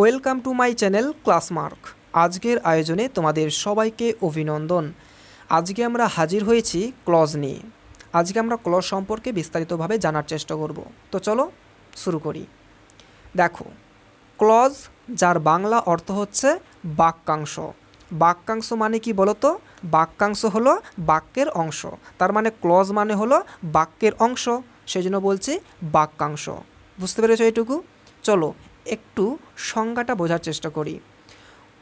Welcome to my channel classmark আজকের আয়োজনে তোমাদের সবাইকে অভিনন্দন। আজকে আমরা হাজির হয়েছি ক্লজ নিয়ে। আজকে আমরা ক্লজ সম্পর্কে বিস্তারিতভাবে জানার চেষ্টা করব। তো চলো শুরু করি। দেখো, ক্লজ, যার বাংলা অর্থ হচ্ছে বাক্যাংশ। বাক্যাংশ মানে কি বলতো? বাক্যাংশ হলো বাক্যের অংশ। তার মানে ক্লজ মানে হলো বাক্যের অংশ। সেই জন্য বলছি বাক্যাংশ। বুঝতে পেরেছ এইটুকু চলো একটু সংজ্ঞাটা বোঝার চেষ্টা করি।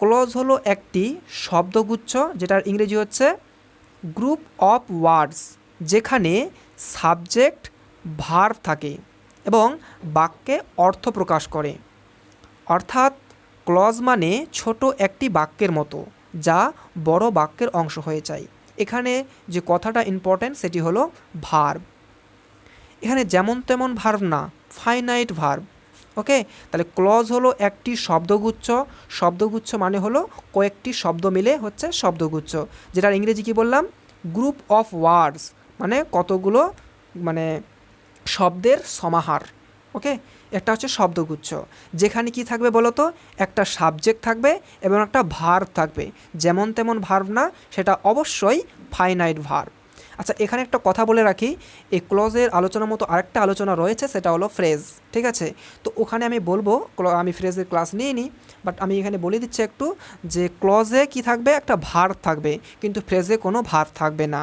ক্লজ হলো একটি শব্দগুচ্ছ, যেটার ইংরেজি হচ্ছে গ্রুপ অফ ওয়ার্ডস, যেখানে সাবজেক্ট ভার্ব থাকে এবং বাক্যে অর্থ প্রকাশ করে। অর্থাৎ ক্লজ মানে ছোট একটি বাক্যের মতো, যা বড় বাক্যের অংশ হয়ে যায়। এখানে যে কথাটা ইম্পর্ট্যান্ট সেটি হলো ভার্ব। এখানে যেমন তেমন ভার্ব না ফাইনাইট ভার্ব। ওকে তাহলে ক্লজ হলো একটি শব্দগুচ্ছ। শব্দগুচ্ছ মানে হলো কয়েকটি শব্দ মিলে হচ্ছে শব্দগুচ্ছ। যেটার ইংরেজি কি বললাম? গ্রুপ অফ ওয়ার্ডস মানে কতগুলো? মানে শব্দের সমাহার। ওকে একটা হচ্ছে শব্দগুচ্ছ। যেখানে কি থাকবে বলো তো একটা সাবজেক্ট থাকবে এবং একটা ভার্ব থাকবে। যেমন তেমন ভার্ব না, সেটা অবশ্যই ফাইনাইট ভার্ব আচ্ছা এখানে একটা কথা বলে রাখি, এই ক্লজের আলোচনার মতো আরেকটা আলোচনা রয়েছে, সেটা হলো ফ্রেজ, ঠিক আছে? তো ওখানে আমি বলব আমি ফ্রেজের ক্লাস নিইনি, বাট আমি এখানে বলে দিচ্ছি একটু যে ক্লজে কি থাকবে? একটা ভার থাকবে, কিন্তু ফ্রেজে কোনো ভার থাকবে না।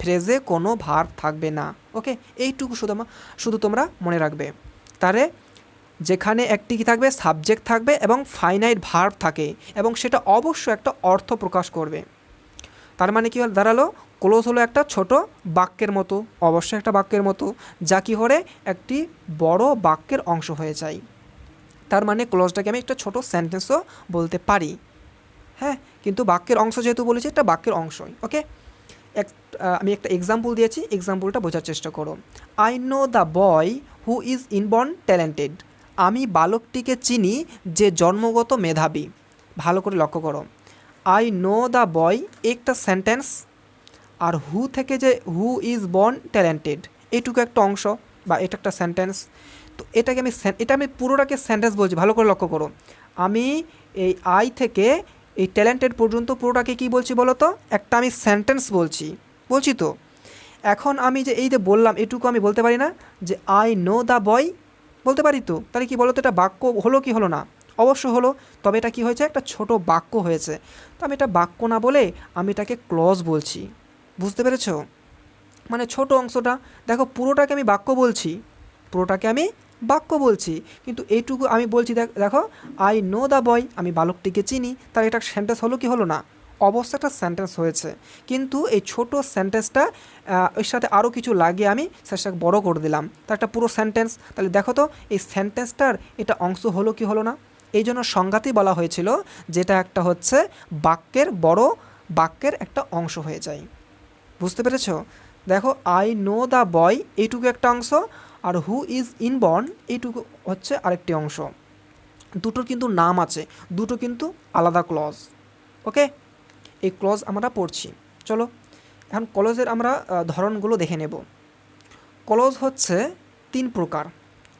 ফ্রেজে কোনো ভার থাকবে না, ওকে? এইটুকু শুধু শুধু তোমরা মনে রাখবে। তারে যেখানে একটি কি থাকবে? সাবজেক্ট থাকবে এবং ফাইনাইট ভার্ব থাকে এবং সেটা অবশ্য একটা অর্থ প্রকাশ করবে। তার মানে কি হল, দাঁড়াল ক্লোজ হলো একটা ছোট বাক্যের মতো, অবশ্যই একটা বাক্যের মতো, যা কি করে একটি বড় বাক্যের অংশ হয়ে যায়। তার মানে ক্লোজটাকে আমি একটা ছোট সেন্টেন্সও বলতে পারি। হ্যাঁ কিন্তু বাক্যের অংশ যেহেতু বলেছি একটা বাক্যের অংশই, ওকে? এক আমি একটা এক্সাম্পল দিয়েছি এক্সাম্পলটা বোঝার চেষ্টা করো। I know the boy who is inborn talented আমি বালকটিকে চিনি যে জন্মগত মেধাবী। ভালো করে লক্ষ্য করো। আই নো দ্য বয় একটা সেন্টেন্স আর হু থেকে যে হু ইজ বর্ন ট্যালেন্টেড এটুকু একটা অংশ বা এটা একটা সেন্টেন্স তো এটাকে আমি এটা আমি পুরোটাকে সেন্টেন্স বলছি, ভালো করে লক্ষ্য করো আমি এই আই থেকে এই ট্যালেন্টেড পর্যন্ত পুরোটাকে কি বলছি বলো তো? একটা আমি সেন্টেন্স বলছি। বলছি তো? এখন আমি যে এই যে বললাম, এটুকু আমি বলতে পারি না যে আই নো দ্য বয় বলতে পারি তো? তাহলে কি বলো তো, এটা বাক্য হলো কি হলো না? অবশ্য হলো, তবে এটা কি হয়েছে? একটা ছোট বাক্য হয়েছে। তো আমি এটা বাক্য না বলে আমি এটাকে ক্লজ বলছি। বুঝতে পেরেছ? মানে ছোট অংশটা, দেখো পুরোটাকে আমি বাক্য বলছি, পুরোটাকে আমি বাক্য বলছি, কিন্তু এইটুকু আমি বলছি দেখ- আই নো দ্য বয় আমি বালকটিকে চিনি, তার এটা সেন্টেন্স হলো কি হলো না? অবশ্যই একটা সেন্টেন্স হয়েছে। কিন্তু এই ছোট সেন্টেন্সটা এর সাথে আরও কিছু লাগিয়ে আমি সেটাকে বড় করে দিলাম। তার একটা পুরো সেন্টেন্স তাহলে দেখো তো, এই সেন্টেন্সটার এটা অংশ হলো কি হলো না? এই জন্য সংজ্ঞাতেই বলা হয়েছিল, যেটা একটা হচ্ছে বাক্যের বড় বাক্যের একটা অংশ হয়ে যায়। বুঝতে পেরেছ? দেখো আই নো দ্য বয় এইটুকু একটা অংশ, আর হু ইজ ইনবর্ন এইটুকু হচ্ছে আরেকটি অংশ। দুটোর কিন্তু নাম আছে, দুটো কিন্তু আলাদা ক্লজ ওকে এই ক্লজ আমরা পড়ছি। চলো, এখন কলজের আমরা ধরনগুলো দেখে নেব। কলজ হচ্ছে তিন প্রকার।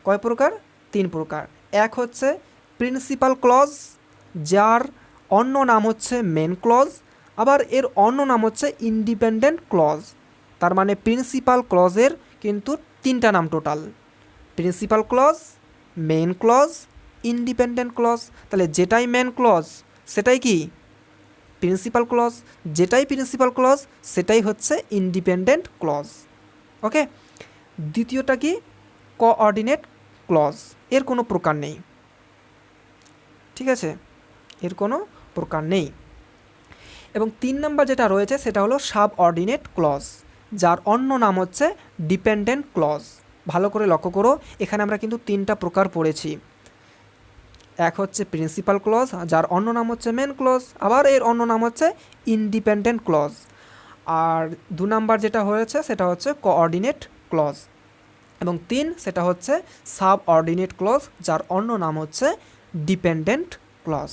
কয় প্রকার? তিন প্রকার। এক হচ্ছে প্রিন্সিপাল ক্লজ যার অন্য নাম হচ্ছে মেন ক্লজ আবার এর অন্য নাম হচ্ছে ইন্ডিপেন্ডেন্ট ক্লজ তার মানে প্রিন্সিপাল ক্লজের কিন্তু তিনটা নাম total principal clause main clause independent clause তাহলে যেটাই মেন ক্লজ সেটাই কি? প্রিন্সিপাল ক্লজ যেটাই প্রিন্সিপাল ক্লজ সেটাই হচ্ছে ইন্ডিপেন্ডেন্ট ক্লজ ওকে দ্বিতীয়টা কি? কোঅর্ডিনেট ক্লজ এর কোনো প্রকার নেই। ঠিক আছে? এর কোনো প্রকার নেই। এবং তিন নাম্বার যেটা রয়েছে সেটা হলো সাব অর্ডিনেট ক্লজ যার অন্য নাম হচ্ছে ডিপেন্ডেন্ট ক্লজ ভালো করে লক্ষ্য করো, এখানে আমরা কিন্তু তিনটা প্রকার পড়েছি। এক হচ্ছে প্রিন্সিপাল ক্লজ যার অন্য নাম হচ্ছে মেন ক্লজ আবার এর অন্য নাম হচ্ছে ইন্ডিপেন্ডেন্ট ক্লজ আর দু নাম্বার যেটা হয়েছে সেটা হচ্ছে কোঅর্ডিনেট ক্লজ এবং তিন সেটা হচ্ছে সাব অর্ডিনেট ক্লজ যার অন্য নাম হচ্ছে ডিপেন্ডেন্ট ক্লজ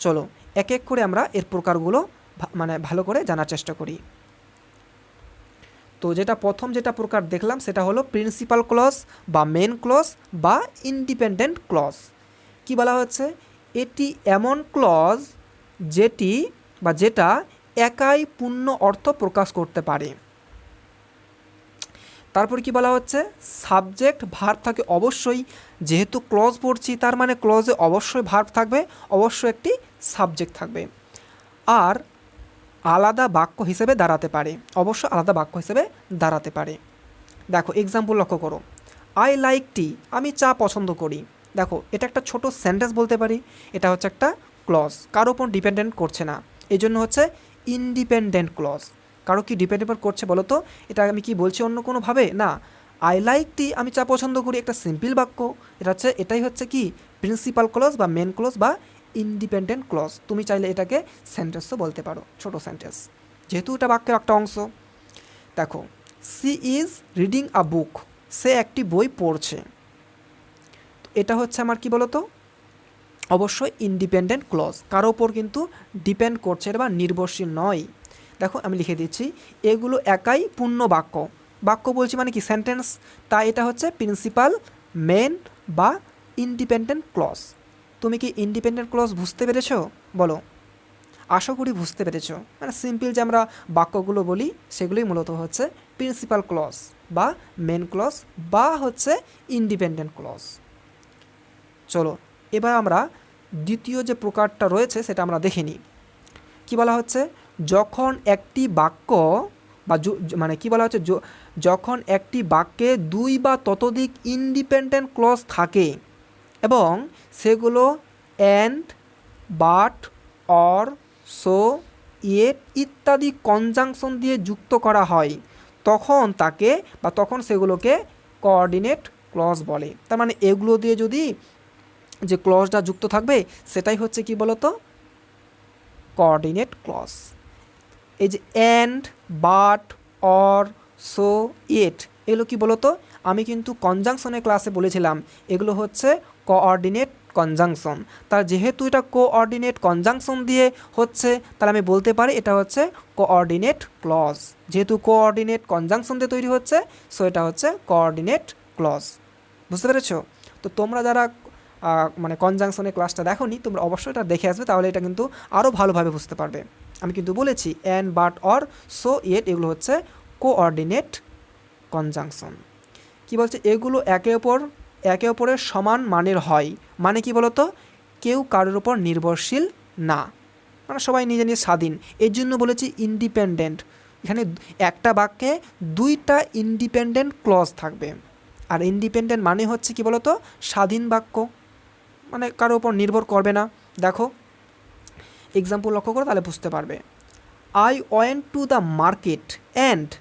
চলো এক এক করে আমরা এর প্রকারগুলো মানে ভালো করে জানার চেষ্টা করি। তো যেটা প্রথম যেটা প্রকার দেখলাম সেটা হলো প্রিন্সিপাল ক্লজ বা মেন ক্লজ বা ইন্ডিপেন্ডেন্ট ক্লজ কি বলা হচ্ছে? এটি এমন ক্লজ যেটি বা যেটা একাই পূর্ণ অর্থ প্রকাশ করতে পারে। তারপর কি বলা হচ্ছে? সাবজেক্ট ভার্ব থাকে অবশ্যই। যেহেতু ক্লজ পড়ছি, তার মানে ক্লজে অবশ্যই ভার্ব থাকবে। অবশ্যই একটি সাবজেক্ট থাকবে। আর আলাদা বাক্য হিসেবে দাঁড়াতে পারে। অবশ্য আলাদা বাক্য হিসেবে দাঁড়াতে পারে। দেখো এক্সাম্পল লক্ষ্য করো। আই লাইক টি আমি চা পছন্দ করি। দেখো, এটা একটা ছোট সেন্টেন্স বলতে পারি। এটা হচ্ছে একটা ক্লজ কারও ওপর ডিপেন্ডেন্ট করছে না। এই জন্য হচ্ছে ইন্ডিপেন্ডেন্ট ক্লজ কারও কি ডিপেন্ডেন্ট করছে বলো তো? এটা আমি কি বলছি অন্য কোনোভাবে? না। আই লাইক টি আমি চা পছন্দ করি। একটা সিম্পল বাক্য। এটা হচ্ছে, এটাই হচ্ছে কি? প্রিন্সিপাল ক্লজ বা মেন ক্লজ বা ইন্ডিপেন্ডেন্ট ক্লজ তুমি চাইলে এটাকে সেন্টেন্সও বলতে পারো, ছোট সেন্টেন্স যেহেতু এটা বাক্যের একটা অংশ। দেখো she is reading a book সে একটি বই পড়ছে। এটা হচ্ছে আমার কি বলতো? অবশ্যই ইন্ডিপেন্ডেন্ট ক্লজ কারও ওপর কিন্তু ডিপেন্ড করছে বা নির্ভরশীল নয়। দেখো, আমি লিখে দিচ্ছি, এগুলো একাই পূর্ণ বাক্য। বাক্য বলছি মানে কি? সেন্টেন্স তা এটা হচ্ছে প্রিন্সিপাল মেন বা ইন্ডিপেন্ডেন্ট ক্লজ তুমি কি ইন্ডিপেন্ডেন্ট ক্লজ বুঝতে পেরেছ? বলো। আশা করি বুঝতে পেরেছ। মানে সিম্পল যে আমরা বাক্যগুলো বলি, সেগুলোই মূলত হচ্ছে প্রিন্সিপাল ক্লজ বা মেন ক্লজ বা হচ্ছে ইন্ডিপেন্ডেন্ট ক্লজ চলো, এবার আমরা দ্বিতীয় যে প্রকারটা রয়েছে, সেটা আমরা দেখে নিই। কী বলা হচ্ছে? যখন একটি বাক্য বা মানে কি বলা হচ্ছে? যখন একটি বাক্যে দুই বা ততোধিক ইন্ডিপেন্ডেন্ট ক্লজ থাকে এবং সেগুলো and but or so yet ইত্যাদি কনজাংশন দিয়ে যুক্ত করা হয়। তখন তাকে বা তখন সেগুলোকে কোঅর্ডিনেট ক্লজ বলে। তার মানে এগুলো দিয়ে যদি যে ক্লজটা যুক্ত থাকবে, সেটাই হচ্ছে কি বলতো? কোঅর্ডিনেট ক্লজ এই যে and but or so yet এগুলো কি বলতো? আমি কিন্তু কনজাংশনের ক্লাসে বলেছিলাম, এগুলো হচ্ছে কোঅর্ডিনেট কনজাংশন তার যেহেতু এটা কোঅর্ডিনেট কনজাংশন দিয়ে হচ্ছে, তাহলে আমি বলতে পারি এটা হচ্ছে কোঅর্ডিনেট ক্লজ যেহেতু কোঅর্ডিনেট কনজাংশন দিয়ে তৈরি হচ্ছে সো এটা হচ্ছে কোঅর্ডিনেট ক্লজ বুঝতে পেরেছ? তো তোমরা যারা মানে কনজাংশনের ক্লাসটা দেখো নি তোমরা অবশ্যই এটা দেখে আসবে, তাহলে এটা কিন্তু আরও ভালোভাবে বুঝতে পারবে। আমি কিন্তু বলেছি and but or so yet এগুলো হচ্ছে কোঅর্ডিনেট কনজাংশন কি বলছে? এগুলো একে অপর একে অপরের সমান মানের হয়। মানে কি বলতো? কেউ কারোর ওপর নির্ভরশীল না। মানে সবাই নিজে নিজে স্বাধীন। এর জন্য বলেছি ইন্ডিপেন্ডেন্ট এখানে একটা বাক্যে দুইটা ইন্ডিপেন্ডেন্ট ক্লজ থাকবে। আর ইন্ডিপেন্ডেন্ট মানে হচ্ছে কি বলতো? স্বাধীন বাক্য। মানে কারোর ওপর নির্ভর করবে না। দেখো এক্সাম্পল লক্ষ্য করো, তাহলে বুঝতে পারবে। I went to the market and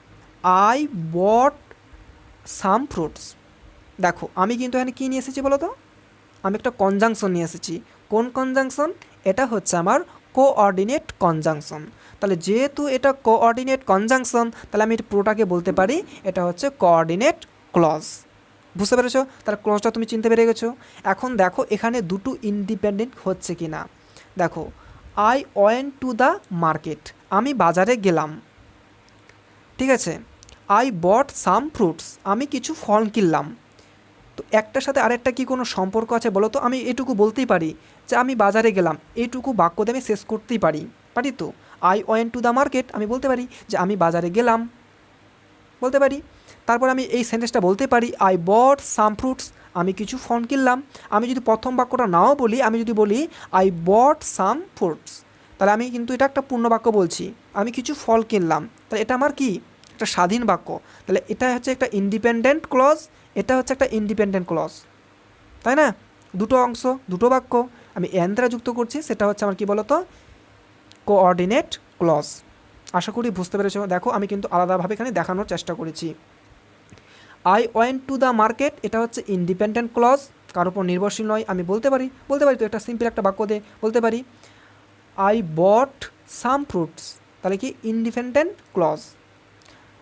I bought some fruits দেখো, আমি কিন্তু এখানে কী নিয়ে এসেছি বলো তো? আমি একটা কনজাংশন নিয়ে এসেছি। কোন কনজাংশন এটা হচ্ছে আমার কোঅর্ডিনেট কনজাংশন তাহলে যেহেতু এটা কোঅর্ডিনেট কনজাংশন তাহলে আমি পুরোটাকে বলতে পারি, এটা হচ্ছে কোঅর্ডিনেট ক্লজ বুঝতে পেরেছ? তাহলে ক্লজটা তুমি চিনতে পেরে গেছো। এখন দেখো, এখানে দুটো ইন্ডিপেন্ডেন্ট হচ্ছে কি না দেখো I went to the market আমি বাজারে গেলাম। ঠিক আছে? আই বট সাম ফ্রুটস আমি কিছু ফল কিনলাম। তো একটার সাথে আরেকটা কি কোনো সম্পর্ক আছে বলো তো? আমি এটুকু বলতেই পারি যে আমি বাজারে গেলাম এইটুকু বাক্য দিয়ে আমি শেষ করতেই পারি। পারি তো? I went to the market আমি বলতে পারি যে আমি বাজারে গেলাম। বলতে পারি? তারপর আমি এই সেন্টেন্সটা বলতে পারি আই বট সাম ফ্রুটস আমি কিছু ফল কিনলাম। আমি যদি প্রথম বাক্যটা নাও বলি, আমি যদি বলি আই বট সাম ফ্রুটস তাহলে আমি কিন্তু এটা একটা পূর্ণ বাক্য বলছি। আমি কিছু ফল কিনলাম, তাহলে এটা আমার কি? একটা স্বাধীন বাক্য। তাহলে এটা হচ্ছে একটা ইন্ডিপেন্ডেন্ট ক্লজ এটা হচ্ছে একটা ইন্ডিপেন্ডেন্ট ক্লজ তাই না? দুটো অংশ, দুটো বাক্য আমি এন দ্বারা যুক্ত করছি, সেটা হচ্ছে আমার কি বলতো? কোঅর্ডিনেট ক্লজ আশা করি বুঝতে পেরেছ। দেখো, আমি কিন্তু আলাদাভাবে এখানে দেখানোর চেষ্টা করেছি। I went to the market এটা হচ্ছে ইন্ডিপেন্ডেন্ট ক্লজ কার উপর নির্ভরশীল নয়, আমি বলতে পারি বলতে পারি তো, একটা সিম্পল একটা বাক্য দিয়ে বলতে পারি। আই বট সাম ফ্রুটস তাহলে কি? ইন্ডিপেন্ডেন্ট ক্লজ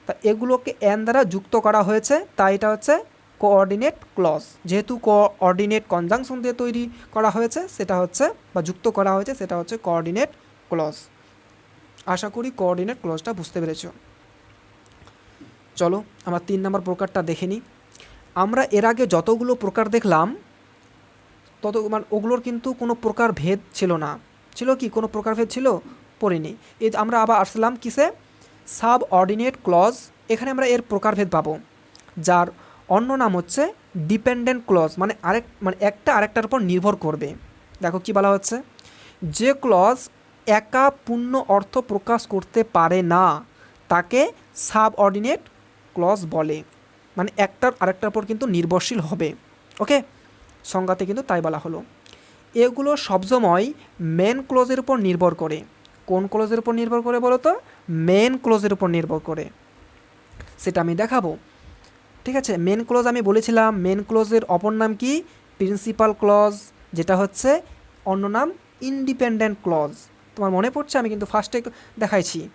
তা এগুলোকে এন দ্বারা যুক্ত করা হয়েছে তাই এটা হচ্ছে কোঅর্ডিনেট ক্লজ যেহেতু কোঅর্ডিনেট কনজাংশন দিয়ে তৈরি করা হয়েছে, সেটা হচ্ছে, বা যুক্ত করা হয়েছে, সেটা হচ্ছে কোঅর্ডিনেট ক্লজ আশা করি কোঅর্ডিনেট ক্লজটা বুঝতে পেরেছ। চলো, আমরা তিন নম্বর প্রকারটা দেখে নিই। আমরা এর আগে যতগুলো প্রকার দেখলাম, তত মানে ওগুলোর কিন্তু কোনো প্রকার ভেদ ছিল না। ছিল কি, কোনো প্রকার ভেদ ছিল? পড়িনি। এই আমরা আবার আসলাম কিসে? সাব অর্ডিনেট ক্লজ এখানে আমরা এর প্রকারভেদ পাবো, যার অন্য নাম হচ্ছে ডিপেন্ডেন্ট ক্লজ মানে আরেক মানে একটা আরেকটার উপর নির্ভর করবে। দেখো কি বলা হচ্ছে? যে ক্লজ একা পূর্ণ অর্থ প্রকাশ করতে পারে না, তাকে সাব অর্ডিনেট ক্লজ বলে। মানে একটার আরেকটার উপর কিন্তু নির্ভরশীল হবে। ওকে সংজ্ঞাতে কিন্তু তাই বলা হলো। এগুলো সবসময় মেন ক্লোজের উপর নির্ভর করে। কোন ক্লোজের উপর নির্ভর করে বলো তো মেন ক্লোজের উপর নির্ভর করে। সেটা আমি দেখাবো। ঠিক আছে মেন ক্লোজ আমি বলেছিলাম মেন ক্লোজের অপর নাম কি? প্রিন্সিপাল ক্লজ যেটা হচ্ছে অন্য নাম ইন্ডিপেন্ডেন্ট ক্লজ তোমার মনে পড়ছে? আমি কিন্তু ফার্স্টে দেখাইছি।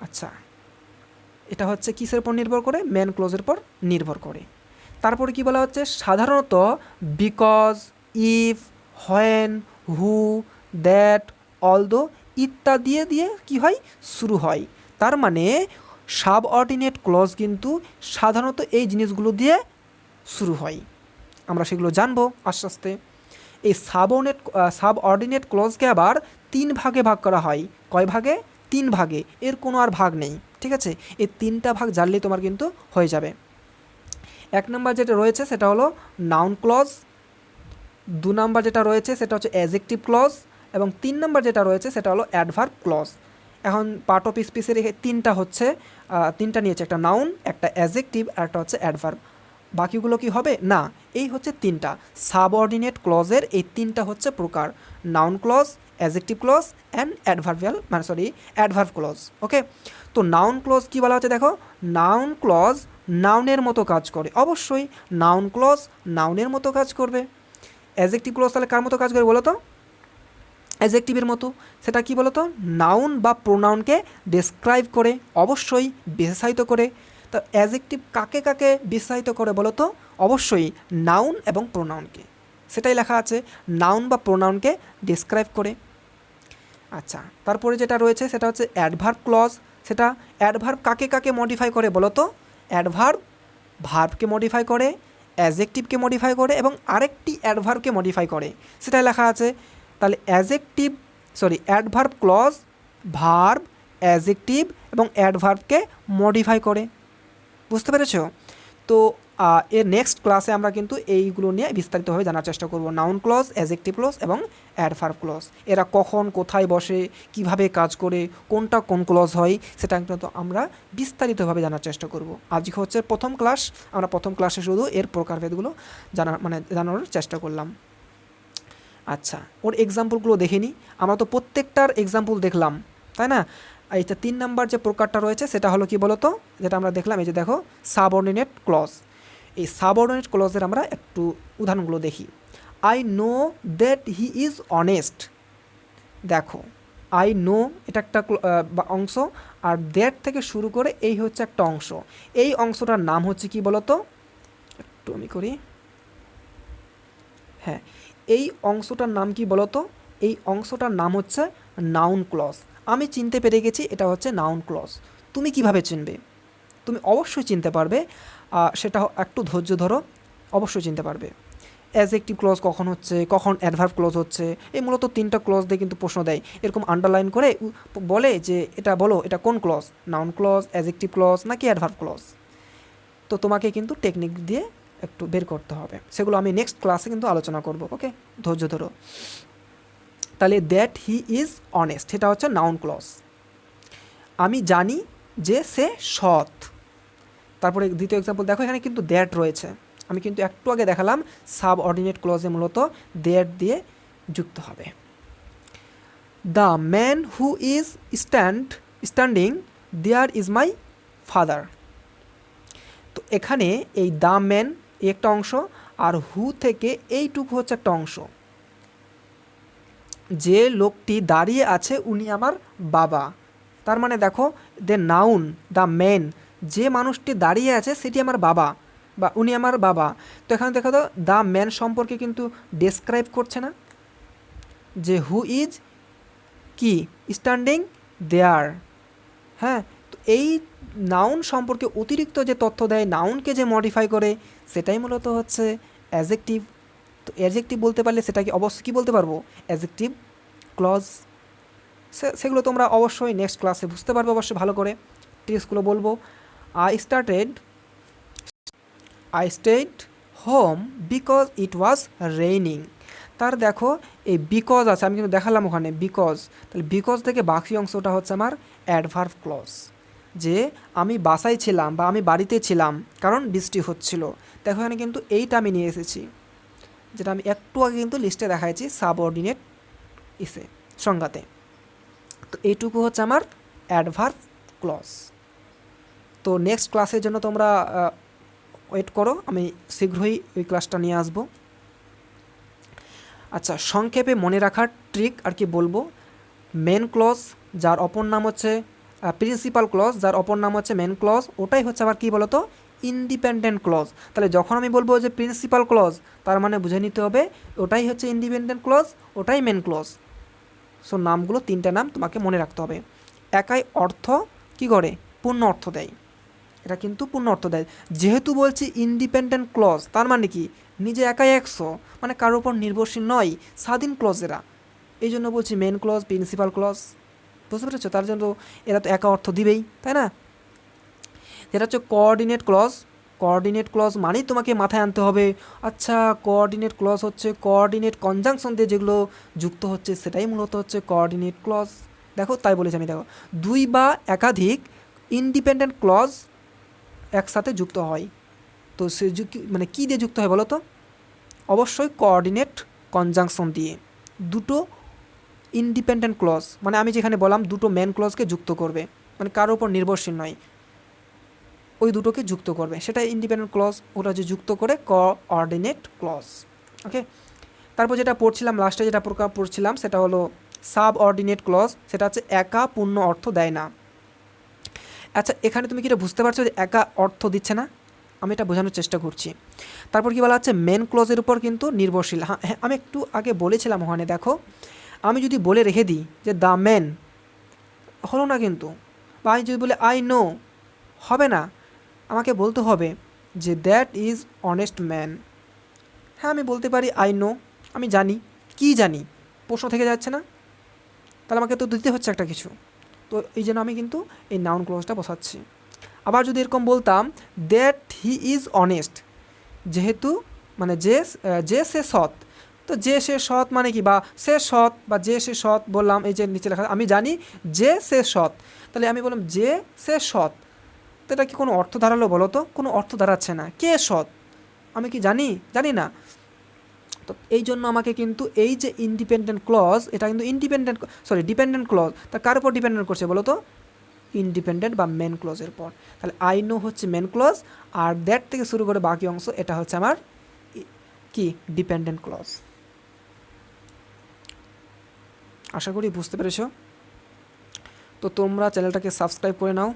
আচ্ছা এটা হচ্ছে কিসের উপর নির্ভর করে? মেন ক্লোজের উপর নির্ভর করে। তারপরে কি বলা হচ্ছে? সাধারণত because if when who that although ইত্যাদি দিয়ে কি হয়? শুরু হয়। তার মানে সাব অর্ডিনেট ক্লজ কিন্তু সাধারণত এই জিনিসগুলো দিয়ে শুরু হয়। আমরা সেগুলো জানব আস্তে আস্তে এই সাবঅর্ডিনেট সাব অর্ডিনেট ক্লজকে আবার তিন ভাগে ভাগ করা হয়। কয় ভাগে? তিন ভাগে। এর কোনো আর ভাগ নেই, ঠিক আছে? এই তিনটা ভাগ জানলেই তোমার কিন্তু হয়ে যাবে। এক নম্বর যেটা রয়েছে সেটা হলো নাউন ক্লজ। দু নম্বর যেটা রয়েছে সেটা হচ্ছে অ্যাজেক্টিভ ক্লজ। এবং তিন নম্বর যেটা রয়েছে সেটা হলো অ্যাডভার্ব ক্লজ। এখন পার্ট অফ স্পিসের তিনটা হচ্ছে তিনটা নিয়েছে একটা নাউন একটা অ্যাজেক্টিভ আর একটা হচ্ছে অ্যাডভার্ব বাকিগুলো কি হবে? না, এই হচ্ছে তিনটা। সাবঅর্ডিনেট ক্লজের এই তিনটা হচ্ছে প্রকার। Noun clause adjective clause and adverbial মানে সরি অ্যাডভার্ভ ক্লজ ওকে তো নাউন ক্লজ কী বলা হচ্ছে দেখো? নাউন ক্লজ নাউনের মতো কাজ করে। অবশ্যই নাউন ক্লজ নাউনের মতো কাজ করবে। অ্যাজেক্টিভ ক্লজ তাহলে কার মতো কাজ করে বলো তো? অ্যাজেক্টিভের মতো, সেটা কি বলতো? নাউন বা প্রোনাউনকে ডেসক্রাইব করে, অবশ্যই বিশেষায়িত করে। তো অ্যাজেক্টিভ কাকে কাকে বিশেষায়িত করে বলো তো অবশ্যই নাউন এবং প্রোনাউনকে সেটাই লেখা আছে নাউন বা প্রোনাউনকে ডিসক্রাইব করে। আচ্ছা তারপরে যেটা রয়েছে, সেটা হচ্ছে অ্যাডভার্ব ক্লজ সেটা অ্যাডভার্ব কাকে কাকে মডিফাই করে বলো তো অ্যাডভার্ব ভার্বকে মডিফাই করে অ্যাজেক্টিভকে মডিফাই করে এবং আরেকটি অ্যাডভার্বকে মডিফাই করে। সেটাই লেখা আছে তাহলে adjective sorry adverb clause verb adjective এবং অ্যাডভার্বকে মডিফাই করে। বুঝতে পেরেছ? তো এর নেক্সট ক্লাসে আমরা কিন্তু এইগুলো নিয়ে বিস্তারিতভাবে জানার চেষ্টা করব। নাউন ক্লজ অ্যাজেক্টিভ ক্লজ এবং অ্যাডভার্ব ক্লজ এরা কখন, কোথায় বসে, কীভাবে কাজ করে, কোনটা কোন ক্লজ হয়, সেটা কিন্তু আমরা বিস্তারিতভাবে জানার চেষ্টা করব। আজকে হচ্ছে প্রথম ক্লাস আমরা প্রথম ক্লাসে শুধু এর প্রকারভেদগুলো জানার মানে জানানোর চেষ্টা করলাম। আচ্ছা ওর এক্সাম্পলগুলো দেখে নিই আমরা তো প্রত্যেকটার এক্সাম্পল দেখলাম, তাই না? এইটা তিন নাম্বার যে প্রকারটা রয়েছে, সেটা হলো কি বলতো? যেটা আমরা দেখলাম, এই যে দেখো সাবঅর্ডিনেট ক্লজ এই সাবঅর্ডিনেট ক্লজের আমরা একটু উদাহরণগুলো দেখি। I know that he is honest দেখো আই নো এটা একটা অংশ, আর দ্যাট থেকে শুরু করে এই হচ্ছে একটা অংশ। এই অংশটার নাম হচ্ছে কি বলতো? একটু আমি করি। হ্যাঁ এই অংশটার নাম কি বলতো? এই অংশটার নাম হচ্ছে নাউন ক্লজ আমি চিনতে পেরে গেছি, এটা হচ্ছে নাউন ক্লজ তুমি কীভাবে চিনবে? তুমি অবশ্যই চিনতে পারবে। সেটা একটু ধৈর্য ধরো, অবশ্যই চিনতে পারবে। অ্যাজেক্টিভ ক্লজ কখন হচ্ছে, কখন অ্যাডভার্ব ক্লজ হচ্ছে, এই মূলত তিনটা ক্লজ দিয়ে কিন্তু প্রশ্ন দেয়। এরকম আন্ডারলাইন করে বলে যে এটা বলো, এটা কোন clause noun clause adjective clause নাকি অ্যাডভার্ব ক্লজ তো তোমাকে কিন্তু টেকনিক দিয়ে একটু বের করতে হবে। সেগুলো আমি নেক্সট ক্লাসে কিন্তু আলোচনা করব ওকে ধৈর্য ধরো। তাহলে দ্যাট হি ইজ অনেস্ট এটা হচ্ছে নাউন ক্লজ আমি জানি যে সে সৎ। তারপরে দ্বিতীয় এক্সাম্পল দেখো এখানে কিন্তু দ্যাট রয়েছে। আমি কিন্তু একটু আগে দেখালাম সাব অর্ডিনেট ক্লজে মূলত দ্যাট দিয়ে যুক্ত হবে। The man who is stand standing there is my father তো এখানে এই দ্য ম্যান একটা অংশ, আর হু থেকে এইটুকু হচ্ছে একটা অংশ। যে লোকটি দাঁড়িয়ে আছে উনি আমার বাবা। তার মানে দেখো দ্য নাউন দ্য মেন যে মানুষটি দাঁড়িয়ে আছে সেটি আমার বাবা বা উনি আমার বাবা। তো এখানে দেখো তো দ্য ম্যান সম্পর্কে কিন্তু ডেসক্রাইব করছে না। যে হু ইজ কি স্ট্যান্ডিং দেয়ার হ্যাঁ? তো এই নাউন সম্পর্কে অতিরিক্ত যে তথ্য দেয়, নাউনকে যে মডিফাই করে, সেটাই মূলত হচ্ছে অ্যাজেক্টিভ তো অ্যাজেক্টিভ বলতে পারলে সেটাকে অবশ্যই কী বলতে পারব? অ্যাজেক্টিভ ক্লজ সেগুলো তোমরা অবশ্যই নেক্সট ক্লাসে বুঝতে পারবে অবশ্যই ভালো করে। ট্রিক্সগুলো বলব। I started I stayed home because it was raining তার দেখো, এই বিকজ আছে, আমি কিন্তু দেখালাম ওখানে বিকজ তাহলে বিকজ থেকে বাকি অংশটা হচ্ছে আমার অ্যাডভার্ভ ক্লজ যে আমি বাসায় ছিলাম বা আমি বাড়িতে ছিলাম, কারণ বৃষ্টি হচ্ছিল। দেখো এখানে কিন্তু এইটা আমি নিয়ে এসেছি, যেটা আমি একটু আগে কিন্তু লিস্টে দেখাইছি সাবঅর্ডিনেট ইসে সংজ্ঞাতে। তো এইটুকু হচ্ছে আমার অ্যাডভার্ভ ক্লজ তো নেক্সট ক্লাসের জন্য তোমরা ওয়েট করো, আমি শীঘ্রই ওই ক্লাসটা নিয়ে আসব। আচ্ছা সংক্ষেপে মনে রাখার ট্রিক আর কি বলব? মেন ক্লজ যার অপর নাম হচ্ছে প্রিন্সিপাল ক্লজ যার অপর নাম হচ্ছে মেন ক্লজ ওটাই হচ্ছে আবার কী বলতো? ইন্ডিপেন্ডেন্ট ক্লজ তাহলে যখন আমি বলব যে প্রিন্সিপাল ক্লজ তার মানে বুঝে নিতে হবে, ওটাই হচ্ছে ইন্ডিপেন্ডেন্ট ক্লজ ওটাই মেন ক্লজ সো নামগুলো, তিনটে নাম তোমাকে মনে রাখতে হবে। একাই অর্থ কি করে? পূর্ণ অর্থ দেয়। এটা কিন্তু পূর্ণ অর্থ দেয়। যেহেতু বলছি ইন্ডিপেন্ডেন্ট ক্লজ তার মানে কি? নিজে একাই একশো। মানে কারোর উপর নির্ভরশীল নয়, স্বাধীন ক্লজ এরা। এই জন্য বলছি মেন ক্লজ প্রিন্সিপাল ক্লজ বুঝতে পেরেছ? তার জন্য এরা তো একা অর্থ দিবেই, তাই না? যেটা হচ্ছে কোঅর্ডিনেট ক্লজ কোঅর্ডিনেট ক্লজ মানেই তোমাকে মাথায় আনতে হবে। আচ্ছা কোঅর্ডিনেট ক্লজ হচ্ছে কোঅর্ডিনেট কনজাংশন দিয়ে যেগুলো যুক্ত হচ্ছে, সেটাই মূলত হচ্ছে কোঅর্ডিনেট ক্লজ দেখো, তাই বলেছি আমি, দেখো। দুই বা একাধিক ইন্ডিপেন্ডেন্ট ক্লজ একসাথে যুক্ত হয়। তো সে মানে কী দিয়ে যুক্ত হয় বলো তো? অবশ্যই কোঅর্ডিনেট কনজাংশন দিয়ে। দুটো ইন্ডিপেন্ডেন্ট ক্লজ মানে আমি যেখানে বললাম দুটো মেন ক্লজকে যুক্ত করবে মানে কারোর উপর নির্ভরশীল নয়, ওই দুটোকে যুক্ত করবে। সেটা ইন্ডিপেন্ডেন্ট ক্লজ ওটা যে যুক্ত করে কোঅর্ডিনেট ক্লজ ওকে তারপর যেটা পড়ছিলাম লাস্টে যেটা প্রকার পড়ছিলাম, সেটা হলো সাব অর্ডিনেট ক্লজ সেটা হচ্ছে একা পূর্ণ অর্থ দেয় না। আচ্ছা এখানে তুমি কি এটা বুঝতে পারছ যে একা অর্থ দিচ্ছে না? আমি এটা বোঝানোর চেষ্টা করছি। তারপর কি বলা হচ্ছে মেন ক্লজের উপর কিন্তু নির্ভরশীল। হ্যাঁ হ্যাঁ আমি একটু আগে বলেছিলাম ওখানে, দেখো আমি যদি বলে রেখে দিই যে দ্য ম্যান, হলো না কিন্তু। বা আমি যদি বলে আই নো, হবে না। আমাকে বলতে হবে যে দ্যাট ইজ অনেস্ট ম্যান। হ্যাঁ আমি বলতে পারি আই নো, আমি জানি। কি জানি? প্রশ্ন থেকে যাচ্ছে না? তাহলে আমাকে তো দিতে হচ্ছে একটা কিছু। তো এই জন্য আমি কিন্তু এই নাউন ক্লোজটা বসাচ্ছি। আবার যদি এরকম বলতাম, দ্যাট হি ইজ অনেস্ট, যেহেতু মানে যে যে সে সৎ তো যে সে সৎ মানে কি? বা সে সৎ বা যে সে সৎ বললাম, এই যে নিচে লেখা, আমি জানি যে সে সৎ। তাহলে আমি বললাম যে সে সৎ। তো এটা কি কোনো অর্থ দাঁড়াল বলো তো? কোনো অর্থ দাঁড়াচ্ছে না। কে সৎ? আমি কি জানি? জানি না। তো এই জন্য আমাকে কিন্তু এই যে ইন্ডিপেন্ডেন্ট ক্লজ এটা কিন্তু ইন্ডিপেন্ডেন্ট সরি ডিপেন্ডেন্ট ক্লজ তা কার উপর ডিপেন্ডেন্ট করছে বলো তো? ইন্ডিপেন্ডেন্ট বা মেন ক্লজের পর তাহলে আই নো হচ্ছে মেন ক্লজ আর দ্যাট থেকে শুরু করে বাকি অংশ, এটা হচ্ছে আমার কি? ডিপেন্ডেন্ট ক্লজ আশা করি বুঝতে পেরেছ। তো তোমরা চ্যানেলটাকে সাবস্ক্রাইব করে নাও।